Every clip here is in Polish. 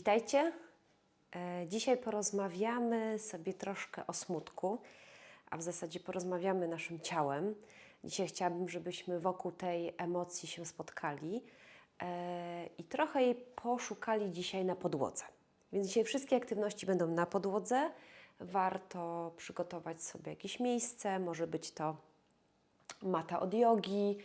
Witajcie. E, Dzisiaj porozmawiamy sobie troszkę o smutku, a w zasadzie porozmawiamy naszym ciałem. Dzisiaj chciałabym, żebyśmy wokół tej emocji się spotkali e, i trochę jej poszukali dzisiaj na podłodze. Więc dzisiaj wszystkie aktywności będą na podłodze. Warto przygotować sobie jakieś miejsce, może być to mata od jogi,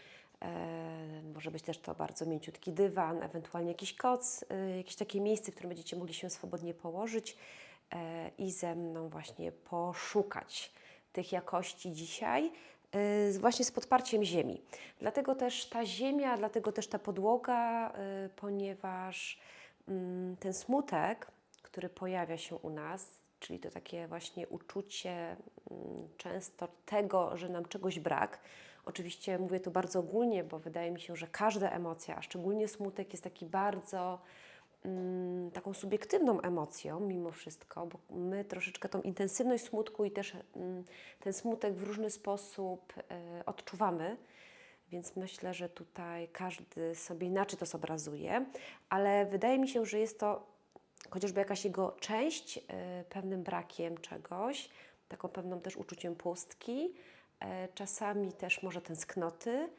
może być też to bardzo mięciutki dywan, ewentualnie jakiś koc, e, jakieś takie miejsce, w którym będziecie mogli się swobodnie położyć e, i ze mną właśnie poszukać tych jakości dzisiaj, e, właśnie z podparciem ziemi. Dlatego też ta ziemia, dlatego też ta podłoga, e, ponieważ mm, ten smutek, który pojawia się u nas, czyli to takie właśnie uczucie mm, często tego, że nam czegoś brak. Oczywiście mówię to bardzo ogólnie, bo wydaje mi się, że każda emocja, a szczególnie smutek, jest taki bardzo mm, taką subiektywną emocją mimo wszystko, bo my troszeczkę tą intensywność smutku i też mm, ten smutek w różny sposób e, odczuwamy. Więc myślę, że tutaj każdy sobie inaczej to zobrazuje, ale wydaje mi się, że jest to chociażby jakaś jego część e, pewnym brakiem czegoś, taką pewną też uczuciem pustki, czasami też może tęsknoty.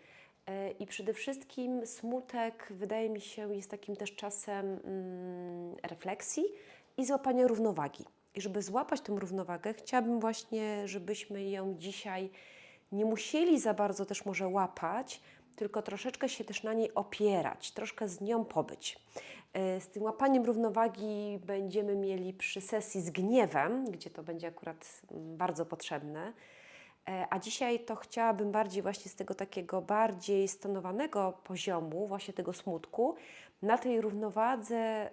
e, I przede wszystkim smutek, wydaje mi się, jest takim też czasem mm, refleksji i złapania równowagi. I żeby złapać tę równowagę, chciałabym właśnie, żebyśmy ją dzisiaj nie musieli za bardzo też może łapać, tylko troszeczkę się też na niej opierać, troszkę z nią pobyć. E, Z tym łapaniem równowagi będziemy mieli przy sesji z gniewem, gdzie to będzie akurat mm, bardzo potrzebne. E, A dzisiaj to chciałabym bardziej właśnie z tego takiego bardziej stonowanego poziomu, właśnie tego smutku, na tej równowadze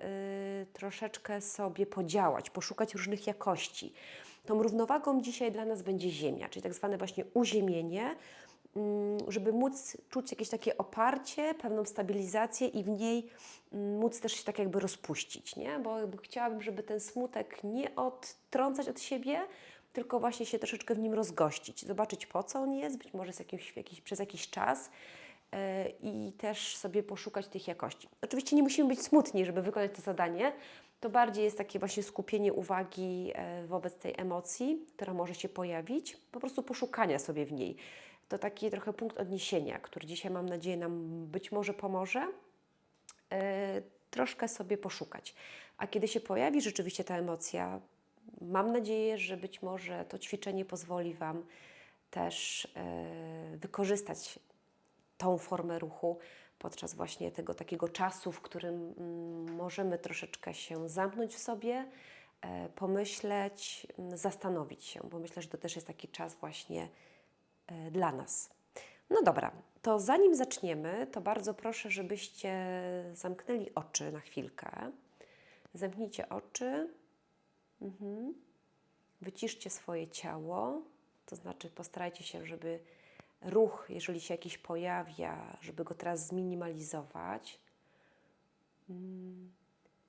y, troszeczkę sobie podziałać, poszukać różnych jakości. Tą równowagą dzisiaj dla nas będzie ziemia, czyli tak zwane właśnie uziemienie, mm, żeby móc czuć jakieś takie oparcie, pewną stabilizację i w niej mm, móc też się tak jakby rozpuścić, nie? Bo chciałabym, żeby ten smutek nie odtrącać od siebie, tylko właśnie się troszeczkę w nim rozgościć, zobaczyć po co on jest, być może jakimś, jakiś, przez jakiś czas e, i też sobie poszukać tych jakości. Oczywiście nie musimy być smutni, żeby wykonać to zadanie. To bardziej jest takie właśnie skupienie uwagi e, wobec tej emocji, która może się pojawić, po prostu poszukania sobie w niej. To taki trochę punkt odniesienia, który dzisiaj mam nadzieję nam być może pomoże e, troszkę sobie poszukać. A kiedy się pojawi rzeczywiście ta emocja, mam nadzieję, że być może to ćwiczenie pozwoli Wam też e, wykorzystać tą formę ruchu podczas właśnie tego takiego czasu, w którym mm, możemy troszeczkę się zamknąć w sobie, e, pomyśleć, mm, zastanowić się, bo myślę, że to też jest taki czas właśnie e, dla nas. No dobra, to zanim zaczniemy, to bardzo proszę, żebyście zamknęli oczy na chwilkę. Zamknijcie oczy. Mhm. Wyciszcie swoje ciało, to znaczy postarajcie się, żeby ruch, jeżeli się jakiś pojawia, żeby go teraz zminimalizować. Mm.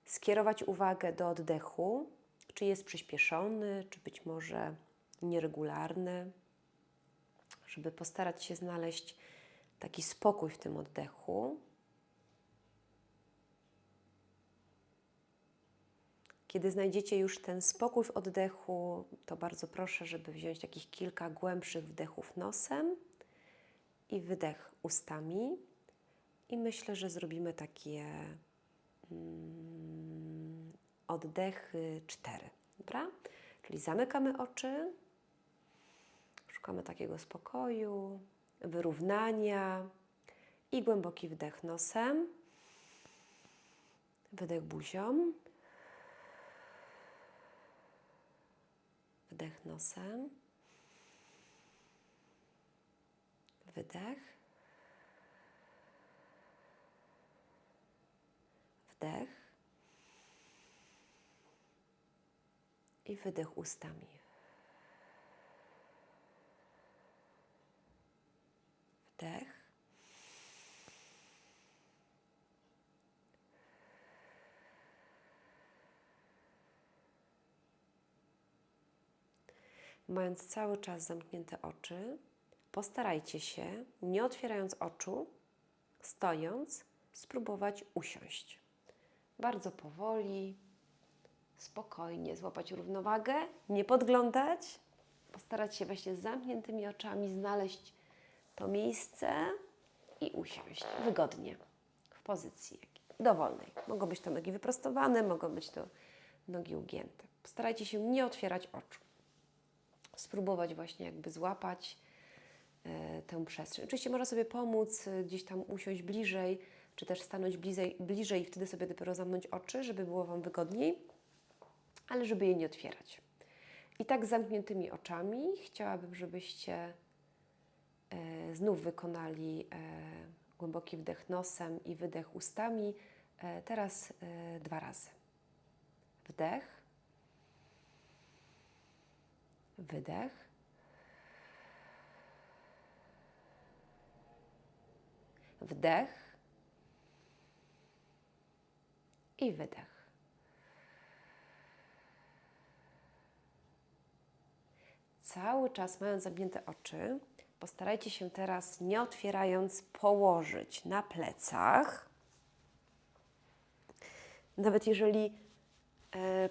Skierować uwagę do oddechu, czy jest przyspieszony, czy być może nieregularny, żeby postarać się znaleźć taki spokój w tym oddechu. Kiedy znajdziecie już ten spokój w oddechu, to bardzo proszę, żeby wziąć takich kilka głębszych wdechów nosem i wydech ustami. I myślę, że zrobimy takie mm, oddechy cztery. Dobra? Czyli zamykamy oczy, szukamy takiego spokoju, wyrównania i głęboki wdech nosem, wydech buzią. Wdech nosem. Wydech. Wdech. I wydech ustami. Wdech. Mając cały czas zamknięte oczy, postarajcie się, nie otwierając oczu, stojąc, spróbować usiąść. Bardzo powoli, spokojnie złapać równowagę, nie podglądać, postarać się właśnie z zamkniętymi oczami znaleźć to miejsce i usiąść wygodnie w pozycji dowolnej. Mogą być to nogi wyprostowane, mogą być to nogi ugięte. Postarajcie się nie otwierać oczu. Spróbować właśnie jakby złapać e, tę przestrzeń. Oczywiście można sobie pomóc, e, gdzieś tam usiąść bliżej, czy też stanąć bliżej, bliżej i wtedy sobie dopiero zamknąć oczy, żeby było Wam wygodniej, ale żeby je nie otwierać. I tak z zamkniętymi oczami chciałabym, żebyście e, znów wykonali e, głęboki wdech nosem i wydech ustami. E, teraz e, dwa razy. Wdech. Wydech. Wdech. I wydech. Cały czas mając zamknięte oczy, postarajcie się teraz, nie otwierając, położyć na plecach. Nawet jeżeli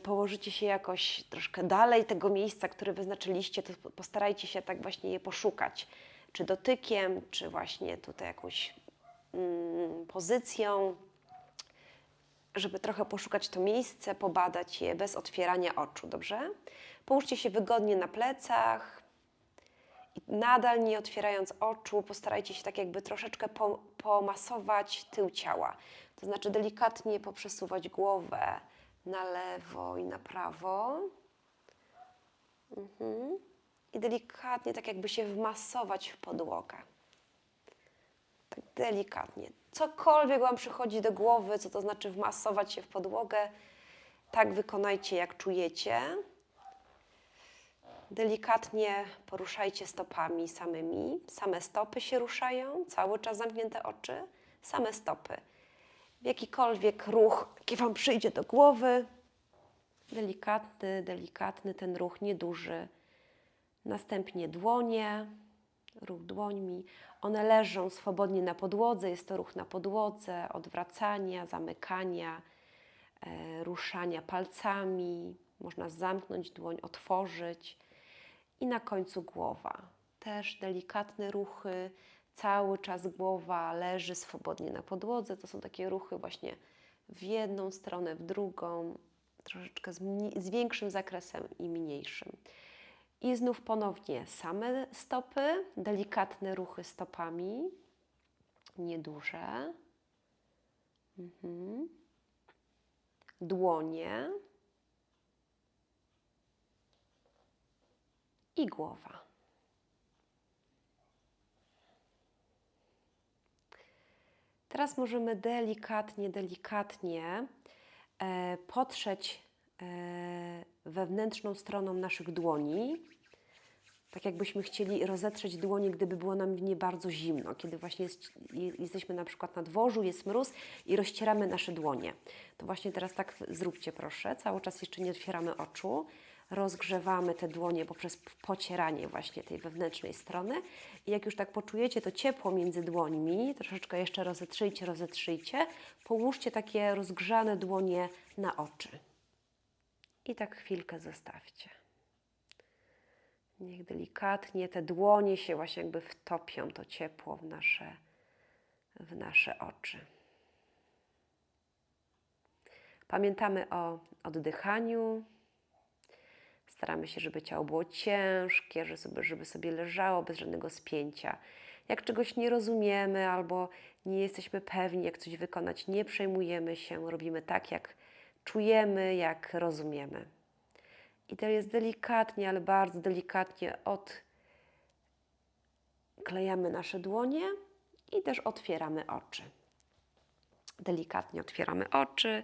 położycie się jakoś troszkę dalej tego miejsca, które wyznaczyliście, to postarajcie się tak właśnie je poszukać. Czy dotykiem, czy właśnie tutaj jakąś mm, pozycją, żeby trochę poszukać to miejsce, pobadać je bez otwierania oczu, dobrze? Połóżcie się wygodnie na plecach i nadal nie otwierając oczu, postarajcie się tak jakby troszeczkę po, pomasować tył ciała. To znaczy delikatnie poprzesuwać głowę na lewo i na prawo. Mhm. I delikatnie tak jakby się wmasować w podłogę. Tak delikatnie. Cokolwiek Wam przychodzi do głowy, co to znaczy wmasować się w podłogę, tak wykonajcie jak czujecie. Delikatnie poruszajcie stopami samymi. Same stopy się ruszają, cały czas zamknięte oczy, same stopy. Jakikolwiek ruch, jaki Wam przyjdzie do głowy, delikatny, delikatny ten ruch, nieduży. Następnie dłonie, ruch dłońmi. One leżą swobodnie na podłodze, jest to ruch na podłodze, odwracania, zamykania, e, ruszania palcami. Można zamknąć dłoń, otworzyć. I na końcu głowa. Też delikatne ruchy, cały czas głowa leży swobodnie na podłodze. To są takie ruchy właśnie w jedną stronę, w drugą, troszeczkę z, z większym zakresem i mniejszym. I znów ponownie same stopy, delikatne ruchy stopami, nieduże. Mhm. Dłonie i głowa. Teraz możemy delikatnie, delikatnie e, potrzeć e, wewnętrzną stroną naszych dłoni, tak jakbyśmy chcieli rozetrzeć dłonie, gdyby było nam nie bardzo zimno, kiedy właśnie jest, je- jesteśmy na przykład na dworzu, jest mróz i rozcieramy nasze dłonie. To właśnie teraz tak zróbcie proszę, cały czas jeszcze nie otwieramy oczu, rozgrzewamy te dłonie poprzez pocieranie właśnie tej wewnętrznej strony i jak już tak poczujecie to ciepło między dłońmi, troszeczkę jeszcze rozetrzyjcie, rozetrzyjcie, połóżcie takie rozgrzane dłonie na oczy. I tak chwilkę zostawcie. Niech delikatnie te dłonie się właśnie jakby wtopią to ciepło w nasze, w nasze oczy. Pamiętamy o oddychaniu. Staramy się, żeby ciało było ciężkie, żeby sobie, leżało bez żadnego spięcia. Jak czegoś nie rozumiemy albo nie jesteśmy pewni, jak coś wykonać, nie przejmujemy się, robimy tak, jak czujemy, jak rozumiemy. I to jest delikatnie, ale bardzo delikatnie odklejamy nasze dłonie i też otwieramy oczy. Delikatnie otwieramy oczy.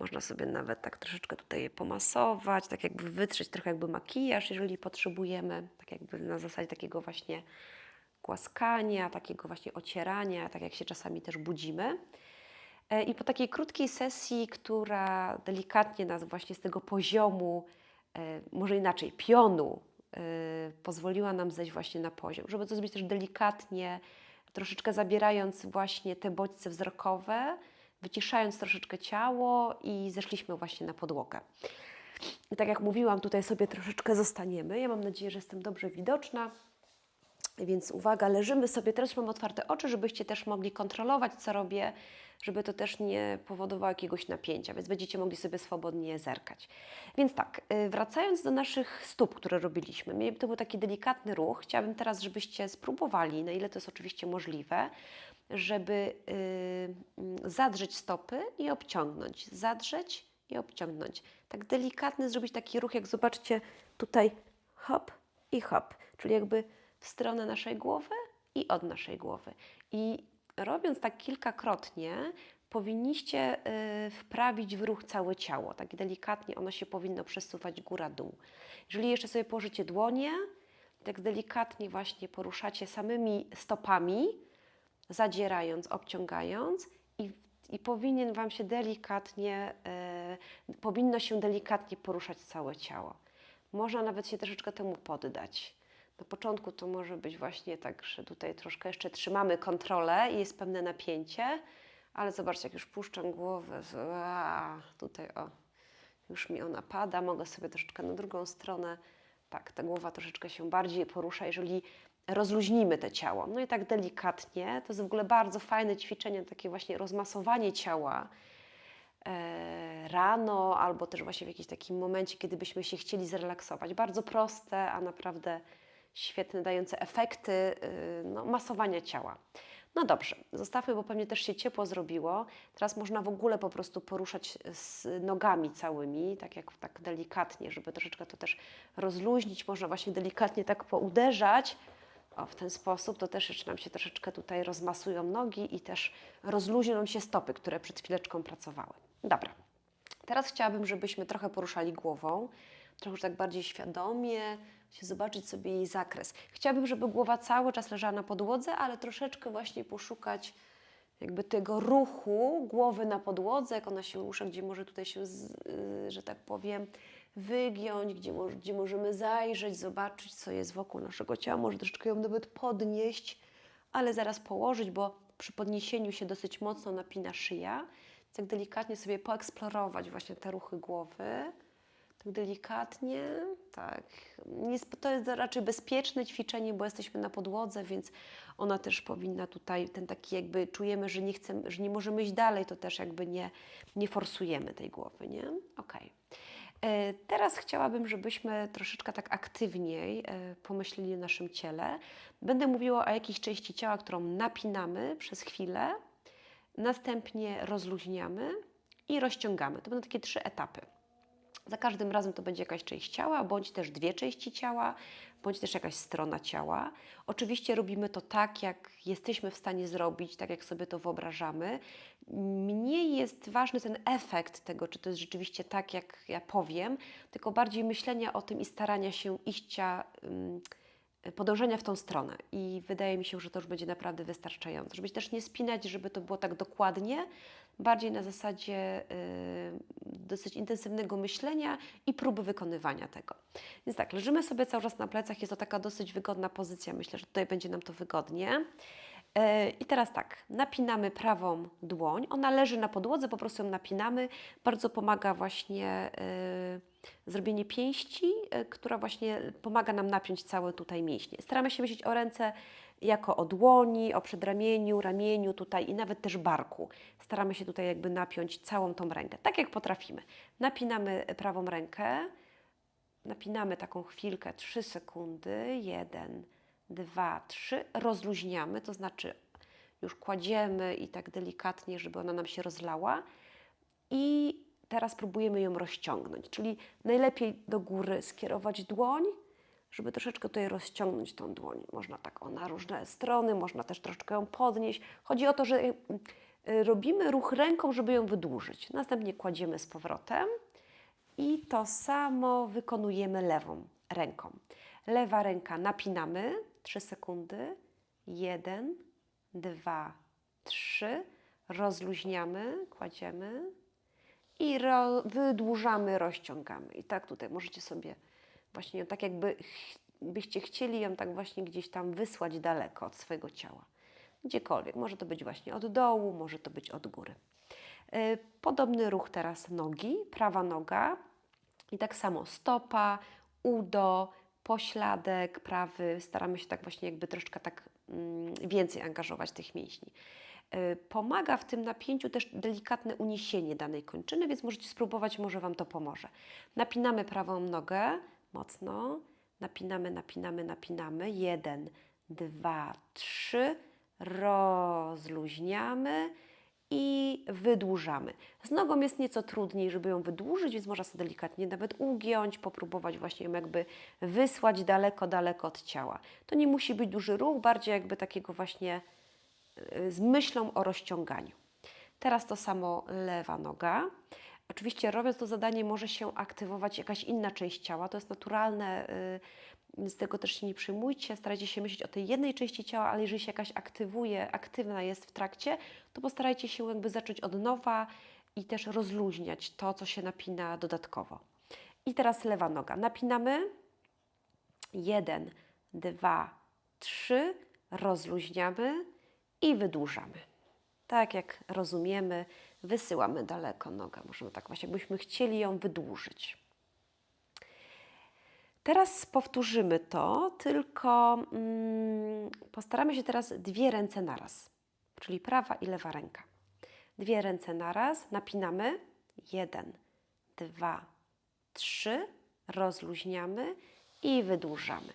Można sobie nawet tak troszeczkę tutaj je pomasować, tak jakby wytrzeć trochę jakby makijaż, jeżeli potrzebujemy, tak jakby na zasadzie takiego właśnie głaskania, takiego właśnie ocierania, tak jak się czasami też budzimy. E, I po takiej krótkiej sesji, która delikatnie nas właśnie z tego poziomu, e, może inaczej, pionu, e, pozwoliła nam zejść właśnie na poziom, żeby to zrobić też delikatnie, troszeczkę zabierając właśnie te bodźce wzrokowe, wyciszając troszeczkę ciało i zeszliśmy właśnie na podłogę. I tak jak mówiłam, tutaj sobie troszeczkę zostaniemy. Ja mam nadzieję, że jestem dobrze widoczna. Więc uwaga, leżymy sobie, teraz mam otwarte oczy, żebyście też mogli kontrolować, co robię, żeby to też nie powodowało jakiegoś napięcia, więc będziecie mogli sobie swobodnie zerkać. Więc tak, y, wracając do naszych stóp, które robiliśmy, to był taki delikatny ruch. Chciałabym teraz, żebyście spróbowali, na ile to jest oczywiście możliwe, żeby y, zadrzeć stopy i obciągnąć, zadrzeć i obciągnąć. Tak delikatny zrobić taki ruch, jak zobaczcie tutaj hop i hop, czyli jakby w stronę naszej głowy i od naszej głowy. I robiąc tak kilkakrotnie, powinniście y, wprawić w ruch całe ciało. Tak delikatnie ono się powinno przesuwać góra-dół. Jeżeli jeszcze sobie położycie dłonie, tak delikatnie właśnie poruszacie samymi stopami, zadzierając, obciągając i, i powinien Wam się delikatnie, y, powinno się delikatnie poruszać całe ciało. Można nawet się troszeczkę temu poddać. Na początku to może być właśnie tak, że tutaj troszkę jeszcze trzymamy kontrolę i jest pewne napięcie, ale zobaczcie, jak już puszczam głowę, a, tutaj o, już mi ona pada, mogę sobie troszeczkę na drugą stronę. Tak, ta głowa troszeczkę się bardziej porusza, jeżeli rozluźnimy te ciało. No i tak delikatnie, to jest w ogóle bardzo fajne ćwiczenie, takie właśnie rozmasowanie ciała e, rano, albo też właśnie w jakimś takim momencie, kiedy byśmy się chcieli zrelaksować. Bardzo proste, a naprawdę świetne, dające efekty y, no, masowania ciała. No dobrze, zostawmy, bo pewnie też się ciepło zrobiło. Teraz można w ogóle po prostu poruszać z nogami całymi, tak jak tak delikatnie, żeby troszeczkę to też rozluźnić. Można właśnie delikatnie tak pouderzać. O, w ten sposób to też jeszcze nam się troszeczkę tutaj rozmasują nogi i też rozluźnią się stopy, które przed chwileczką pracowały. Dobra, teraz chciałabym, żebyśmy trochę poruszali głową, trochę już tak bardziej świadomie, się zobaczyć sobie jej zakres. Chciałabym, żeby głowa cały czas leżała na podłodze, ale troszeczkę właśnie poszukać jakby tego ruchu głowy na podłodze, jak ona się rusza, gdzie może tutaj się, y, że tak powiem, wygiąć, gdzie, gdzie możemy zajrzeć, zobaczyć, co jest wokół naszego ciała, może troszeczkę ją nawet podnieść, ale zaraz położyć, bo przy podniesieniu się dosyć mocno napina szyja, tak delikatnie sobie poeksplorować właśnie te ruchy głowy. Tak delikatnie, tak. To jest raczej bezpieczne ćwiczenie, bo jesteśmy na podłodze, więc ona też powinna tutaj, ten taki jakby czujemy, że nie chcemy, że nie możemy iść dalej, to też jakby nie, nie forsujemy tej głowy, nie? Okej. E, Teraz chciałabym, żebyśmy troszeczkę tak aktywniej e, pomyśleli o naszym ciele. Będę mówiła o jakiejś części ciała, którą napinamy przez chwilę, następnie rozluźniamy i rozciągamy. To będą takie trzy etapy. Za każdym razem to będzie jakaś część ciała, bądź też dwie części ciała, bądź też jakaś strona ciała. Oczywiście robimy to tak, jak jesteśmy w stanie zrobić, tak jak sobie to wyobrażamy. Mniej jest ważny ten efekt tego, czy to jest rzeczywiście tak, jak ja powiem, tylko bardziej myślenia o tym i starania się iścia. podążenia w tą stronę i wydaje mi się, że to już będzie naprawdę wystarczające. Żeby się też nie spinać, żeby to było tak dokładnie, bardziej na zasadzie y, dosyć intensywnego myślenia i próby wykonywania tego. Więc tak, leżymy sobie cały czas na plecach, jest to taka dosyć wygodna pozycja, myślę, że tutaj będzie nam to wygodnie. E, I teraz tak, napinamy prawą dłoń. Ona leży na podłodze, po prostu ją napinamy. Bardzo pomaga właśnie e, zrobienie pięści, e, która właśnie pomaga nam napiąć całe tutaj mięśnie. Staramy się myśleć o ręce jako o dłoni, o przedramieniu, ramieniu tutaj i nawet też barku. Staramy się tutaj jakby napiąć całą tą rękę, tak jak potrafimy. Napinamy prawą rękę, napinamy taką chwilkę, 3 sekundy, 1, 2, 3, rozluźniamy, to znaczy już kładziemy i tak delikatnie, żeby ona nam się rozlała i teraz próbujemy ją rozciągnąć, czyli najlepiej do góry skierować dłoń, żeby troszeczkę tutaj rozciągnąć tą dłoń. Można tak o na różne strony, można też troszeczkę ją podnieść. Chodzi o to, że y, robimy ruch ręką, żeby ją wydłużyć. Następnie kładziemy z powrotem i to samo wykonujemy lewą ręką. Lewa ręka napinamy 3 sekundy. 1, 2, 3. Rozluźniamy, kładziemy i ro, wydłużamy, rozciągamy. I tak tutaj możecie sobie właśnie tak jakby byście chcieli ją tak właśnie gdzieś tam wysłać daleko od swojego ciała. Gdziekolwiek. Może to być właśnie od dołu, może to być od góry. Y, Podobny ruch teraz nogi. Prawa noga I tak samo stopa, udo, pośladek prawy. Staramy się tak właśnie jakby troszkę tak mm, więcej angażować tych mięśni. Y, Pomaga w tym napięciu też delikatne uniesienie danej kończyny, więc możecie spróbować, może Wam to pomoże. Napinamy prawą nogę mocno, napinamy, napinamy, napinamy. Jeden, dwa, trzy. Rozluźniamy i wydłużamy. Z nogą jest nieco trudniej, żeby ją wydłużyć, więc można sobie delikatnie nawet ugiąć, popróbować właśnie ją jakby wysłać daleko, daleko od ciała. To nie musi być duży ruch, bardziej jakby takiego właśnie y, z myślą o rozciąganiu. Teraz to samo lewa noga. Oczywiście robiąc to zadanie może się aktywować jakaś inna część ciała, to jest naturalne, y, z tego też się nie przejmujcie, starajcie się myśleć o tej jednej części ciała, ale jeżeli się jakaś aktywuje, aktywna jest w trakcie, to postarajcie się jakby zacząć od nowa i też rozluźniać to, co się napina dodatkowo. I teraz lewa noga. Napinamy. Jeden, dwa, trzy. Rozluźniamy i wydłużamy. Tak jak rozumiemy, wysyłamy daleko nogę. Możemy tak właśnie, jakbyśmy chcieli ją wydłużyć. Teraz powtórzymy to, tylko mm, postaramy się teraz dwie ręce naraz, czyli prawa i lewa ręka. Dwie ręce naraz, napinamy. Jeden, dwa, trzy. Rozluźniamy i wydłużamy.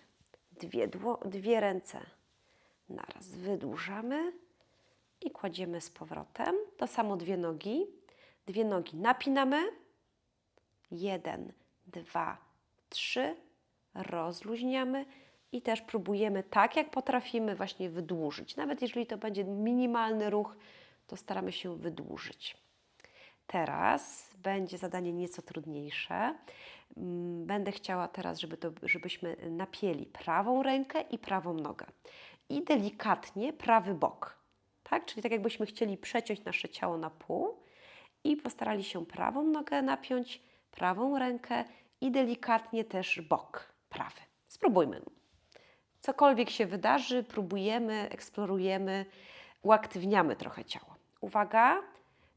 Dwie, dwie ręce naraz wydłużamy i kładziemy z powrotem. To samo dwie nogi. Dwie nogi napinamy. Jeden, dwa, trzy. Rozluźniamy i też próbujemy tak, jak potrafimy, właśnie wydłużyć. Nawet jeżeli to będzie minimalny ruch, to staramy się wydłużyć. Teraz będzie zadanie nieco trudniejsze. Mm, Będę chciała teraz, żeby to, żebyśmy napięli prawą rękę i prawą nogę. I delikatnie prawy bok. Tak? Czyli tak jakbyśmy chcieli przeciąć nasze ciało na pół i postarali się prawą nogę napiąć, prawą rękę i delikatnie też bok prawy. Spróbujmy. Cokolwiek się wydarzy, próbujemy, eksplorujemy, uaktywniamy trochę ciało. Uwaga,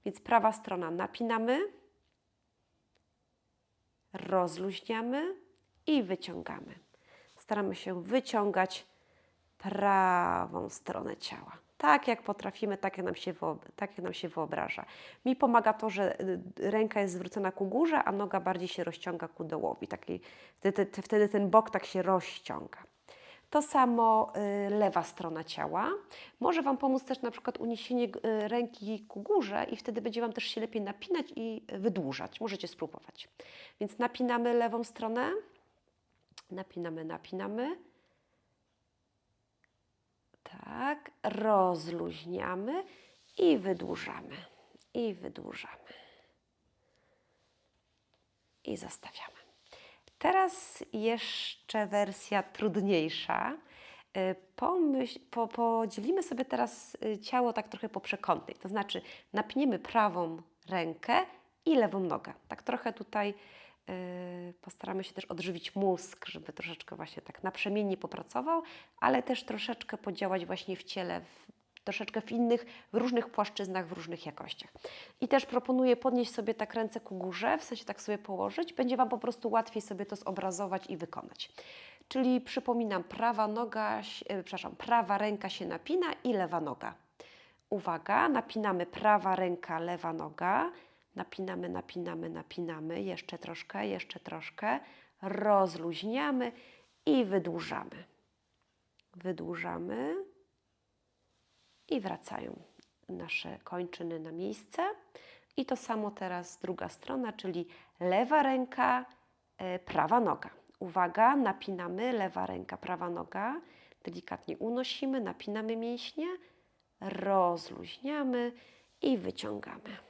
więc prawa strona napinamy, rozluźniamy i wyciągamy. Staramy się wyciągać prawą stronę ciała. Tak jak potrafimy, tak jak nam się, tak jak nam się wyobraża. Mi pomaga to, że y, ręka jest zwrócona ku górze, a noga bardziej się rozciąga ku dołowi. Taki, wtedy, te- wtedy ten bok tak się rozciąga. To samo y, lewa strona ciała. Może Wam pomóc też na przykład uniesienie y, ręki ku górze i wtedy będzie Wam też się lepiej napinać i wydłużać. Możecie spróbować. Więc napinamy lewą stronę. Napinamy, napinamy. Tak, rozluźniamy i wydłużamy. I wydłużamy. I zostawiamy. Teraz jeszcze wersja trudniejsza. Y, Pomyśl, po, podzielimy sobie teraz y, ciało tak trochę po przekątnej. To znaczy napniemy prawą rękę i lewą nogę. Tak trochę tutaj postaramy się też odżywić mózg, żeby troszeczkę właśnie tak naprzemiennie popracował, ale też troszeczkę podziałać właśnie w ciele, w, troszeczkę w innych, w różnych płaszczyznach, w różnych jakościach. I też proponuję podnieść sobie tak ręce ku górze, w sensie tak sobie położyć. Będzie Wam po prostu łatwiej sobie to zobrazować i wykonać. Czyli przypominam, prawa noga, e, przepraszam, prawa ręka się napina i lewa noga. Uwaga, napinamy prawa ręka, lewa noga. Napinamy, napinamy, napinamy. Jeszcze troszkę, jeszcze troszkę. Rozluźniamy i wydłużamy. Wydłużamy i wracają nasze kończyny na miejsce. I to samo teraz druga strona, czyli lewa ręka, e, prawa noga. Uwaga, napinamy lewa ręka, prawa noga. Delikatnie unosimy, napinamy mięśnie, rozluźniamy i wyciągamy.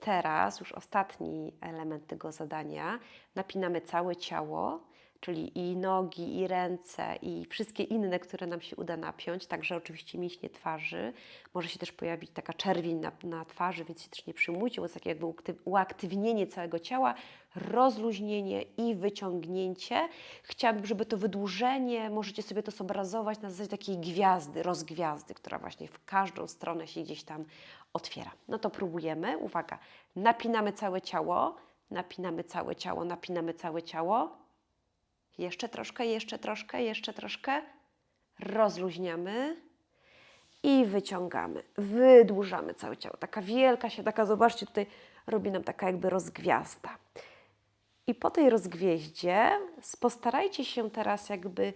Teraz już ostatni element tego zadania. Napinamy całe ciało, czyli i nogi, i ręce, i wszystkie inne, które nam się uda napiąć, także oczywiście mięśnie twarzy. Może się też pojawić taka czerwień na, na twarzy, więc się też nie przyjmujcie, bo jest takie jakby uaktyw- uaktywnienie całego ciała, rozluźnienie i wyciągnięcie. Chciałabym, żeby to wydłużenie, możecie sobie to zobrazować na zasadzie takiej gwiazdy, rozgwiazdy, która właśnie w każdą stronę się gdzieś tam otwiera. No to próbujemy. Uwaga, napinamy całe ciało, napinamy całe ciało, napinamy całe ciało. Jeszcze troszkę, jeszcze troszkę, jeszcze troszkę. Rozluźniamy i wyciągamy. Wydłużamy całe ciało. Taka wielka się, taka, zobaczcie, tutaj robi nam taka jakby rozgwiazda. I po tej rozgwieździe postarajcie się teraz jakby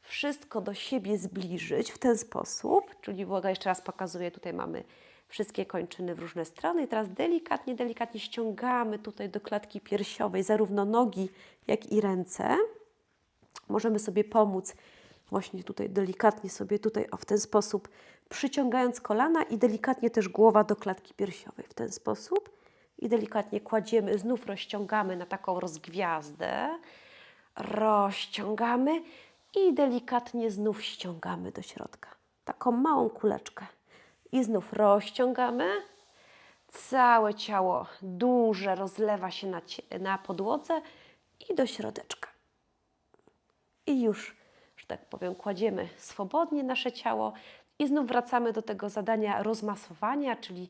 wszystko do siebie zbliżyć w ten sposób, czyli uwaga, jeszcze raz pokazuję, tutaj mamy wszystkie kończyny w różne strony i teraz delikatnie, delikatnie ściągamy tutaj do klatki piersiowej zarówno nogi, jak i ręce. Możemy sobie pomóc właśnie tutaj delikatnie sobie tutaj o w ten sposób przyciągając kolana i delikatnie też głowa do klatki piersiowej w ten sposób i delikatnie kładziemy, znów rozciągamy na taką rozgwiazdę, rozciągamy i delikatnie znów ściągamy do środka. Taką małą kuleczkę. I znów rozciągamy. Całe ciało duże rozlewa się na, na podłodze i do środeczka. I już, że tak powiem, kładziemy swobodnie nasze ciało i znów wracamy do tego zadania rozmasowania, czyli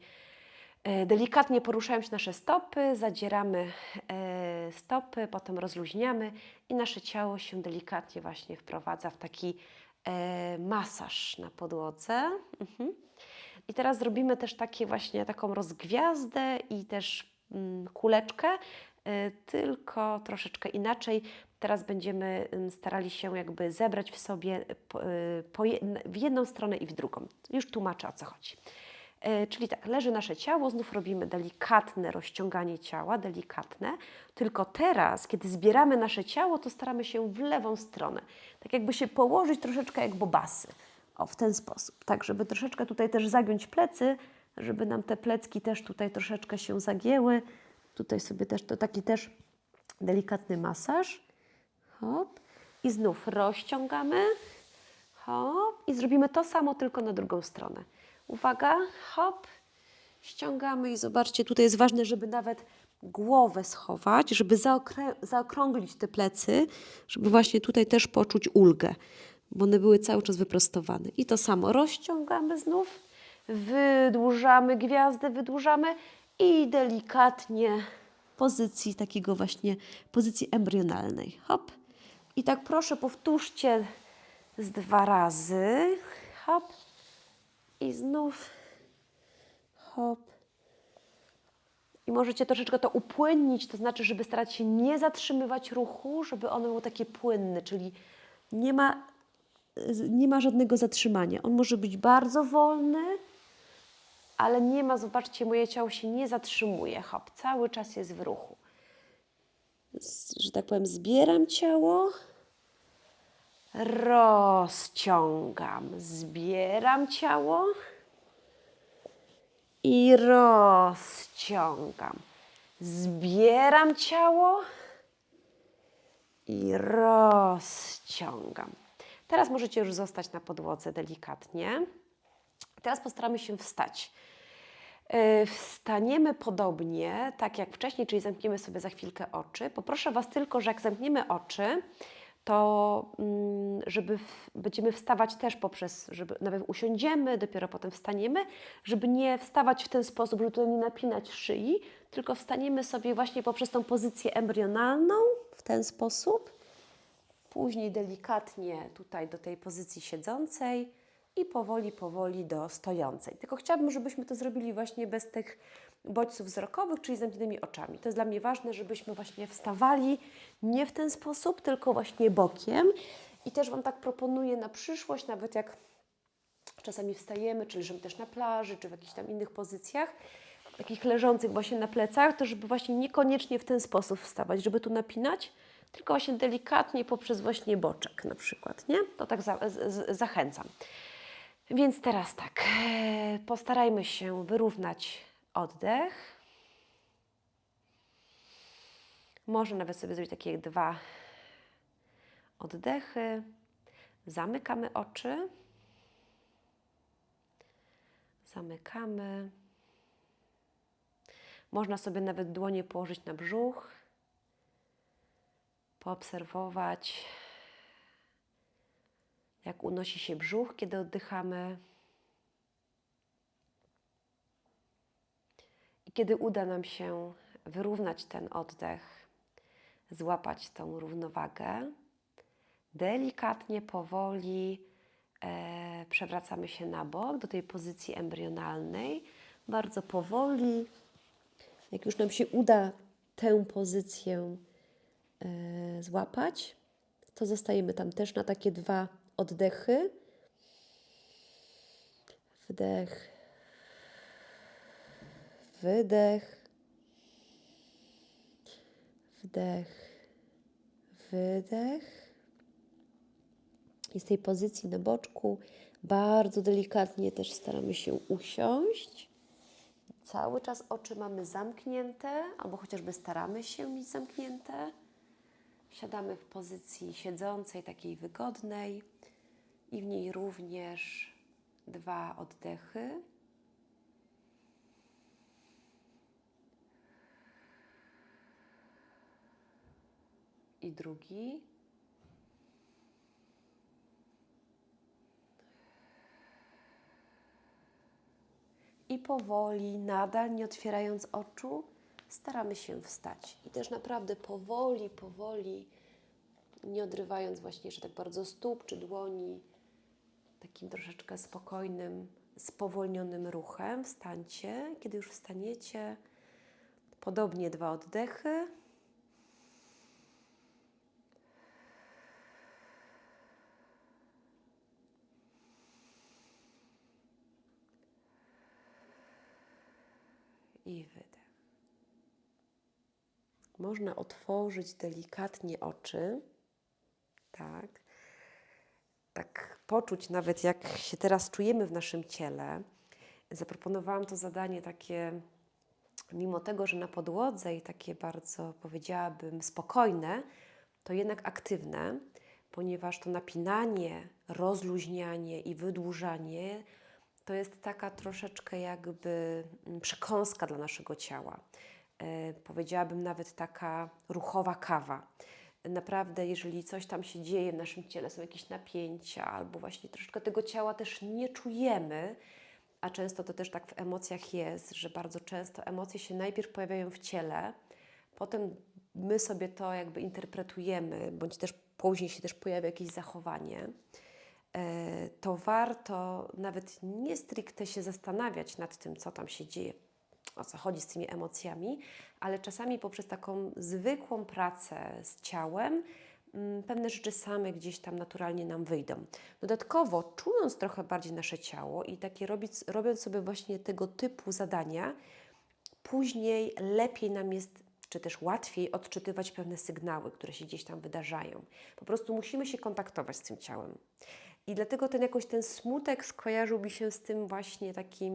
e, delikatnie poruszają się nasze stopy, zadzieramy e, stopy, potem rozluźniamy i nasze ciało się delikatnie właśnie wprowadza w taki e, masaż na podłodze. Mhm. I teraz zrobimy też takie właśnie taką rozgwiazdę i też mm, kuleczkę, tylko troszeczkę inaczej. Teraz będziemy starali się jakby zebrać w sobie po je, w jedną stronę i w drugą. Już tłumaczę o co chodzi. Czyli tak, leży nasze ciało, znów robimy delikatne rozciąganie ciała, delikatne. Tylko teraz, kiedy zbieramy nasze ciało, to staramy się w lewą stronę. Tak jakby się położyć troszeczkę jak bobasy. O, w ten sposób. Tak, żeby troszeczkę tutaj też zagiąć plecy, żeby nam te plecki też tutaj troszeczkę się zagięły. Tutaj sobie też to taki też delikatny masaż. Hop. I znów rozciągamy. Hop. I zrobimy to samo, tylko na drugą stronę. Uwaga. Hop. Ściągamy i zobaczcie, tutaj jest ważne, żeby nawet głowę schować, żeby zaokrąglić te plecy, żeby właśnie tutaj też poczuć ulgę, bo one były cały czas wyprostowane. I to samo rozciągamy znów, wydłużamy gwiazdę, wydłużamy i delikatnie pozycji takiego właśnie, pozycji embrionalnej. Hop. I tak proszę powtórzcie z dwa razy. Hop. I znów hop. I możecie troszeczkę to upłynnić, to znaczy, żeby starać się nie zatrzymywać ruchu, żeby on był taki płynny, czyli nie ma, nie ma żadnego zatrzymania. On może być bardzo wolny, ale nie ma, zobaczcie, moje ciało się nie zatrzymuje. Hop, cały czas jest w ruchu. Że tak powiem, zbieram ciało, rozciągam, zbieram ciało i rozciągam. Zbieram ciało i rozciągam. Teraz możecie już zostać na podłodze delikatnie. Teraz postaramy się wstać. Yy, Wstaniemy podobnie, tak jak wcześniej, czyli zamkniemy sobie za chwilkę oczy. Poproszę Was tylko, że jak zamkniemy oczy, to mm, żeby będziemy wstawać też poprzez, żeby nawet usiądziemy, dopiero potem wstaniemy, żeby nie wstawać w ten sposób, żeby tutaj nie napinać szyi, tylko wstaniemy sobie właśnie poprzez tą pozycję embrionalną w ten sposób. Później delikatnie tutaj do tej pozycji siedzącej i powoli, powoli do stojącej. Tylko chciałabym, żebyśmy to zrobili właśnie bez tych bodźców wzrokowych, czyli z zamkniętymi oczami. To jest dla mnie ważne, żebyśmy właśnie wstawali nie w ten sposób, tylko właśnie bokiem. I też Wam tak proponuję na przyszłość, nawet jak czasami wstajemy, czy leżymy też na plaży, czy w jakichś tam innych pozycjach, takich leżących właśnie na plecach, to żeby właśnie niekoniecznie w ten sposób wstawać, żeby tu napinać, tylko właśnie delikatnie poprzez właśnie boczek na przykład, nie? To tak za, z, zachęcam. Więc teraz tak, e, postarajmy się wyrównać oddech. Może nawet sobie zrobić takie dwa oddechy. Zamykamy oczy. Zamykamy. Można sobie nawet dłonie położyć na brzuch, poobserwować, jak unosi się brzuch, kiedy oddychamy. I kiedy uda nam się wyrównać ten oddech, złapać tą równowagę, delikatnie, powoli e, przewracamy się na bok do tej pozycji embrionalnej. Bardzo powoli. Jak już nam się uda tę pozycję e, złapać, to zostajemy tam też na takie dwa oddechy. Wdech, wydech, wdech, wydech. I z tej pozycji na boczku bardzo delikatnie też staramy się usiąść. Cały czas oczy mamy zamknięte, albo chociażby staramy się mieć zamknięte. Siadamy w pozycji siedzącej, takiej wygodnej i w niej również dwa oddechy. I drugi. I powoli, nadal nie otwierając oczu, staramy się wstać. I też naprawdę powoli, powoli, nie odrywając właśnie jeszcze tak bardzo stóp czy dłoni, takim troszeczkę spokojnym, spowolnionym ruchem wstańcie. Kiedy już wstaniecie, podobnie dwa oddechy. I wydech. Można otworzyć delikatnie oczy. Tak. Tak poczuć nawet, jak się teraz czujemy w naszym ciele. Zaproponowałam to zadanie takie, mimo tego, że na podłodze i takie bardzo, powiedziałabym, spokojne, to jednak aktywne, ponieważ to napinanie, rozluźnianie i wydłużanie to jest taka troszeczkę jakby mm, przekąska dla naszego ciała. E, powiedziałabym nawet taka ruchowa kawa. Naprawdę, jeżeli coś tam się dzieje w naszym ciele, są jakieś napięcia, albo właśnie troszeczkę tego ciała też nie czujemy, a często to też tak w emocjach jest, że bardzo często emocje się najpierw pojawiają w ciele, potem my sobie to jakby interpretujemy, bądź też później się też pojawia jakieś zachowanie. E, to warto nawet nie stricte się zastanawiać nad tym, co tam się dzieje, o co chodzi z tymi emocjami, ale czasami poprzez taką zwykłą pracę z ciałem mm, pewne rzeczy same gdzieś tam naturalnie nam wyjdą. Dodatkowo, czując trochę bardziej nasze ciało i takie robić, robiąc sobie właśnie tego typu zadania, później lepiej nam jest czy też łatwiej odczytywać pewne sygnały, które się gdzieś tam wydarzają. Po prostu musimy się kontaktować z tym ciałem. I dlatego ten jakoś ten smutek skojarzył mi się z tym właśnie takim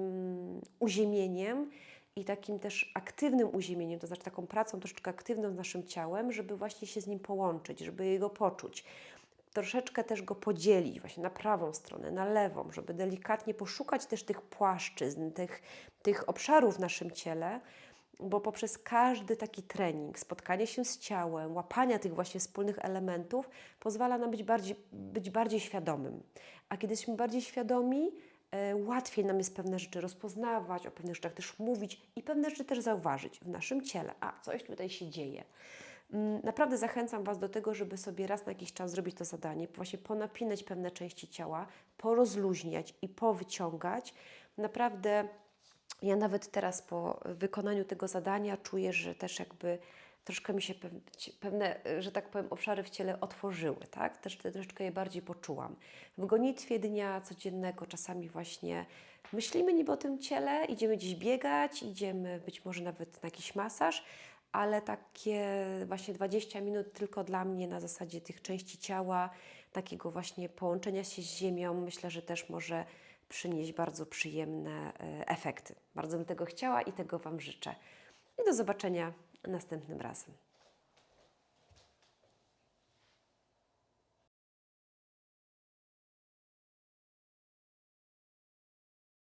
uziemieniem i takim też aktywnym uziemieniem, to znaczy taką pracą troszeczkę aktywną z naszym ciałem, żeby właśnie się z nim połączyć, żeby jego poczuć. Troszeczkę też go podzielić właśnie na prawą stronę, na lewą, żeby delikatnie poszukać też tych płaszczyzn, tych, tych obszarów w naszym ciele, bo poprzez każdy taki trening, spotkanie się z ciałem, łapania tych właśnie wspólnych elementów, pozwala nam być bardziej, być bardziej świadomym. A kiedy jesteśmy bardziej świadomi, łatwiej nam jest pewne rzeczy rozpoznawać, o pewnych rzeczach też mówić i pewne rzeczy też zauważyć w naszym ciele. A, coś tutaj się dzieje. Mm, naprawdę zachęcam Was do tego, żeby sobie raz na jakiś czas zrobić to zadanie, właśnie ponapinać pewne części ciała, porozluźniać i powyciągać. Naprawdę ja nawet teraz po wykonaniu tego zadania czuję, że też jakby troszkę mi się pewne, że tak powiem, obszary w ciele otworzyły, tak? Też troszeczkę je bardziej poczułam. W gonitwie dnia codziennego czasami właśnie myślimy niby o tym ciele, idziemy gdzieś biegać, idziemy być może nawet na jakiś masaż, ale takie właśnie 20 minut tylko dla mnie na zasadzie tych części ciała, takiego właśnie połączenia się z ziemią, myślę, że też może przynieść bardzo przyjemne e, efekty. Bardzo bym tego chciała i tego Wam życzę. I do zobaczenia następnym razem.